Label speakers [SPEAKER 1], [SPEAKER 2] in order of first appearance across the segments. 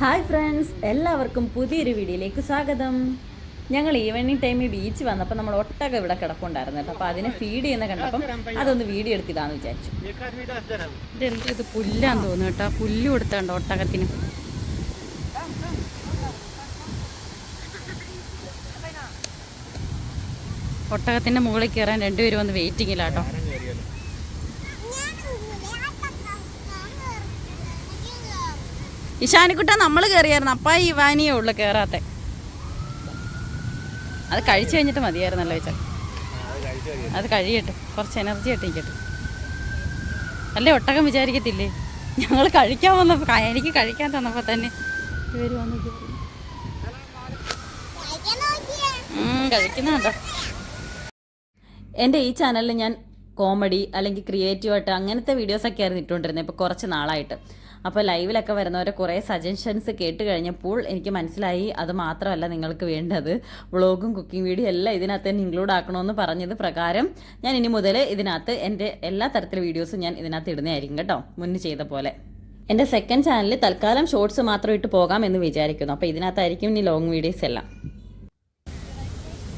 [SPEAKER 1] Hi friends എല്ലാവർക്കും പുതിയൊരു വീഡിയോയിലേക്ക് സ്വാഗതം. ഞങ്ങൾ ഈവനിങ് ടൈമിൽ ബീച്ച് വന്നപ്പോൾ നമ്മൾ ഒട്ടക ഇവിടെ കിടപ്പുണ്ടായിരുന്നു കേട്ടോ. അപ്പോൾ അതിനെ ഫീഡ് ചെയ്യുന്ന കണ്ടപ്പം അതൊന്ന് വീഡിയോ എടുത്തിടാന്ന് വിചാരിച്ചു.
[SPEAKER 2] ഇത് പുല്ലാന്ന് തോന്നുന്നു കേട്ടോ. പുല്ല് കൊടുത്തണ്ടോ ഒട്ടകത്തിന്? ഒട്ടകത്തിന്റെ മുകളിൽ കയറാൻ രണ്ടുപേരും വന്ന് വെയിറ്റിങ്ങിലാട്ടോ ഇഷാനിക്കുട്ട നമ്മൾ കയറിയായിരുന്നു അപ്പ ഇവാനിയേ ഉള്ളു കയറാത്ത അത് കഴിച്ചു കഴിഞ്ഞിട്ട് മതിയായിരുന്നല്ലോ വെച്ചാൽ അത് കഴിയട്ടെ. കുറച്ച് എനർജി ആയിട്ടിരിക്കട്ടെ അല്ലേ ഒട്ടകം വിചാരിക്കത്തില്ലേ? ഞങ്ങൾ കഴിക്കാൻ വന്നപ്പോൾ എനിക്ക് കഴിക്കാൻ തന്നപ്പോൾ തന്നെ ഇവർ വന്ന് കഴിക്കുന്നുണ്ടോ
[SPEAKER 1] എന്റെ ഈ ചാനലിൽ ഞാൻ കോമഡി അല്ലെങ്കിൽ ക്രിയേറ്റീവായിട്ട് അങ്ങനത്തെ വീഡിയോസൊക്കെ ആയിരുന്നു ഇട്ടുകൊണ്ടിരുന്നത് ഇപ്പോൾ കുറച്ച് നാളായിട്ട്. അപ്പോൾ ലൈവിലൊക്കെ വരുന്നവരെ കുറേ സജഷൻസ് കേട്ട് കഴിഞ്ഞപ്പോൾ എനിക്ക് മനസ്സിലായി അത് മാത്രമല്ല നിങ്ങൾക്ക് വേണ്ടത്. വ്ളോഗും കുക്കിംഗ് വീഡിയോ എല്ലാം ഇതിനകത്ത് തന്നെ ഇൻക്ലൂഡ് ആക്കണമെന്ന് പറഞ്ഞത് പ്രകാരം ഞാൻ ഇനി മുതൽ ഇതിനകത്ത് എന്റെ എല്ലാ തരത്തിലുള്ള വീഡിയോസും ഞാൻ ഇതിനകത്ത് ഇടുന്നതായിരിക്കും കേട്ടോ മുന്നേ ചെയ്ത പോലെ. എന്റെ സെക്കൻഡ് ചാനലിൽ തൽക്കാലം ഷോർട്സ് മാത്രം ഇട്ട് പോകാം എന്ന് വിചാരിക്കുന്നു. അപ്പോൾ ഇതിനകത്തായിരിക്കും ഇനി ലോങ് വീഡിയോസ് എല്ലാം.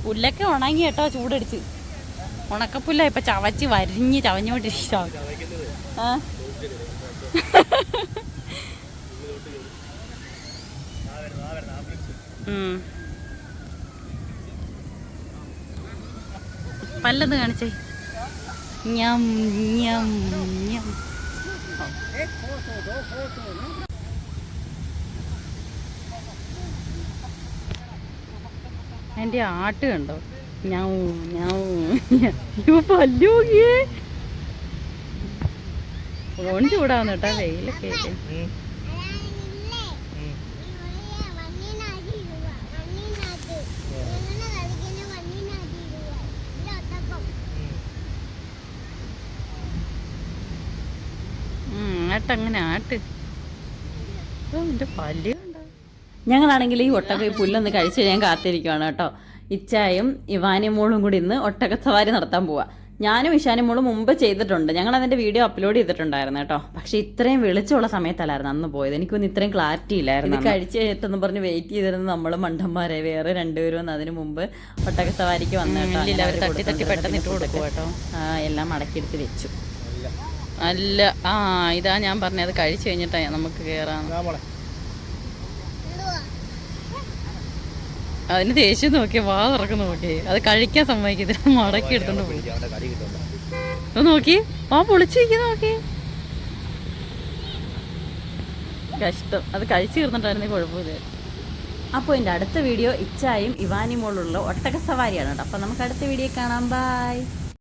[SPEAKER 2] പുല്ലൊക്കെ ഉണങ്ങി കേട്ടോ ചൂടടിച്ച് ഉണക്കപ്പുല്ല ഇപ്പൊ ചവച്ച് വരിഞ്ഞ് ചവഞ്ഞോണ്ടിരിക്കും
[SPEAKER 1] ആ?
[SPEAKER 2] പല്ലത് കാണിച്ചേ. ഞം ഞം ഞം. എന്റെ ആട്ട് കണ്ടോ? ഞാൻ ഞാൻ ഇവ പല്ലു നോക്കിയേ ഫോൺ ചൂടാവുന്നു കേട്ടോ വെയിലൊക്കെ ആട്ടങ്ങനെ ആട്ട് എന്റെ പല്ല് കണ്ടോ?
[SPEAKER 1] ഞങ്ങളാണെങ്കിൽ ഈ ഒട്ടക പുല്ലൊന്ന് കഴിച്ച് ഞാൻ കാത്തിരിക്കുവാണ് കേട്ടോ. ഇച്ചായും ഇവാനിയും മോളും കൂടി ഇന്ന് ഒട്ടക സവാരി നടത്താൻ പോവാ. ഞാനും ഇഷാനും മോളും മുമ്പ് ചെയ്തിട്ടുണ്ട്. ഞങ്ങൾ അതിന്റെ വീഡിയോ അപ്ലോഡ് ചെയ്തിട്ടുണ്ടായിരുന്നു കേട്ടോ. പക്ഷെ ഇത്രയും വിളിച്ചുള്ള സമയത്തല്ലായിരുന്നു അന്ന് പോയത്. എനിക്കൊന്നും ഇത്രയും ക്ലാരിറ്റി ഇല്ലായിരുന്നു ഇത് കഴിച്ച് കഴിഞ്ഞിട്ടെന്ന് പറഞ്ഞ് വെയിറ്റ് ചെയ്തിരുന്ന നമ്മൾ മണ്ടന്മാരെ വേറെ രണ്ടുപേരും വന്ന് അതിന് മുമ്പ് ഒട്ടക സവാരിക്ക് വന്നു കേട്ടോ.
[SPEAKER 2] ഇല്ലില്ല,
[SPEAKER 1] അവർ
[SPEAKER 2] തട്ടി തട്ടി പെട്ടെന്ന് ഇട്ട് കൊടുക്കും കേട്ടോ.
[SPEAKER 1] ആ, എല്ലാം മടക്കിയെടുത്ത് വെച്ചു.
[SPEAKER 2] അല്ല ആ ഇതാ ഞാൻ പറഞ്ഞത് അത് കഴിച്ചു കഴിഞ്ഞിട്ടാ നമുക്ക് കേറാന്ന്. അതിന് ദേഷ്യം നോക്കിയ വാ തുറക്കുന്നു നോക്കിയേ. അത് കഴിക്കാൻ സമ്മതിക്കത്തില്ല മടക്കി എടുത്തോണ്ട് പോയി. ഒന്ന് നോക്കി വാ പൊളിച്ചിരിക്കുന്ന നോക്കി. കഷ്ടം. അത് കഴിച്ചു തീർന്നിട്ടായിരുന്നു കുഴപ്പമില്ല.
[SPEAKER 1] അപ്പോൾ എന്റെ അടുത്ത വീഡിയോ ഇച്ചായും ഇവാനിമോളുള്ള ഒട്ടക സവാരിയാണ് കേട്ടോ. അപ്പോൾ നമുക്ക് അടുത്ത വീഡിയോ കാണാം. ബൈ